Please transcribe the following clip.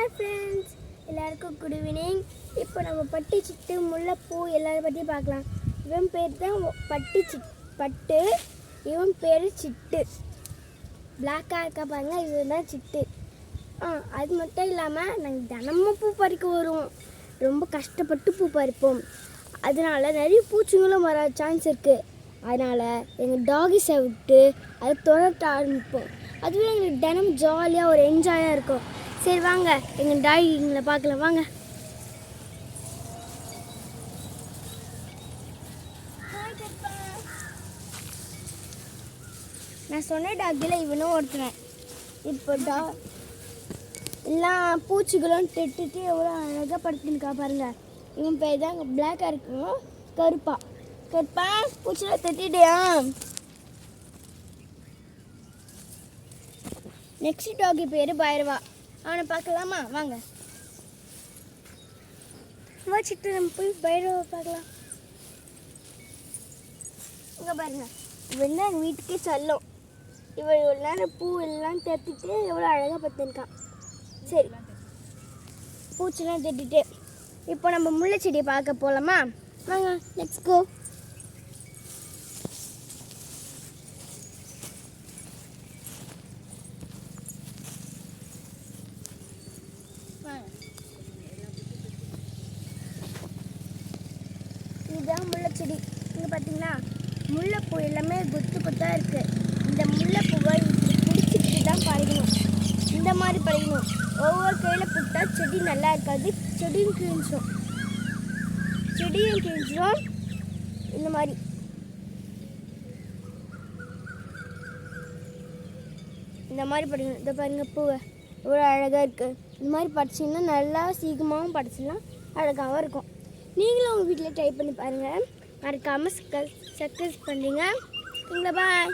Hi friends எல்லாருக்கும் good evening இப்போ நம்ம பட்டு சிட்டு முல்லைப்பூ எல்லாரும் பற்றியும் பார்க்கலாம். இவன் பேர் தான் பட்டு சிட் பட்டு இவன் பேர் சிட்டு. பிளாக்காக இருக்க பாருங்க இவன் தான் சிட்டு. ஆ அது மட்டும் இல்லாமல் நாங்கள் தினமும் பூ பறிக்க வருவோம். ரொம்ப கஷ்டப்பட்டு பூ பறிப்போம். அதனால நிறைய பூச்சிங்களும் வர சான்ஸ் இருக்குது அதனால் எங்கள் டாகிஸை விட்டு அதை துரத்த ஆரம்பிப்போம். அதுவே எங்களுக்கு தினம் ஜாலியாக ஒரு என்ஜாயாக இருக்கும். சரி வாங்க. எங்கள் டாகிங்களை பார்க்கலாம். வாங்க. நான் சொன்ன டாகில் இவனும் ஒருத்தனேன் இப்போ டா எல்லா பூச்சிகளும் திட்டுட்டு எவ்வளோ அழகாக படுத்துருக்கா பாருங்க. இவன் பேர் தான் பிளாக்காக இருக்கும். கருப்பா. கருப்பா பூச்சியில் திட்டிட்டியா? நெக்ஸ்ட் டாகி பேர் பைரவா. அவனை பார்க்கலாமா? வாங்க. வச்சுட்டு நம்ம போய் பைரவை பார்க்கலாம். இங்கே பாருங்க. இவன் தான் எங்கள் வீட்டுக்கே சொல்லும். இவள் இவ்வளோ நேரம் பூ எல்லாம் தேத்திட்டு எவ்வளோ அழகாக பார்த்துருக்கான் சரி. பூச்செல்லாம் தேட்டிட்டு இப்போ நம்ம முல்லை செடியை பார்க்க போகலாமா வாங்க லெட்ஸ் கோ இதுதான் முல்லை செடி இங்கே பார்த்தீங்களா முல்லைப்பூ எல்லாமே கொத்து கொத்தாக இருக்குது இந்த முல்லைப்பூவை பிடிச்சிக்கிட்டு தான் பழகணும். இந்த மாதிரி பழகணும். ஒவ்வொரு கையில் போட்டா செடி நல்லா இருக்காது. செடியும் கிழிஞ்சிடும் செடியும் கிழிஞ்சிடும் இந்த மாதிரி. இந்த மாதிரி படிக்கணும் இதை பாருங்க பூவை. ஒரு அழகாக இருக்குது இந்த மாதிரி படிச்சிங்கன்னா நல்லா சீக்கிரமாகவும் படிச்சிடலாம். அழகாகவும் இருக்கும். நீங்களும் உங்கள் வீட்டில் ட்ரை பண்ணி பாருங்கள் மறக்காமல் சக்ஸஸ் பண்ணுறீங்க பாய்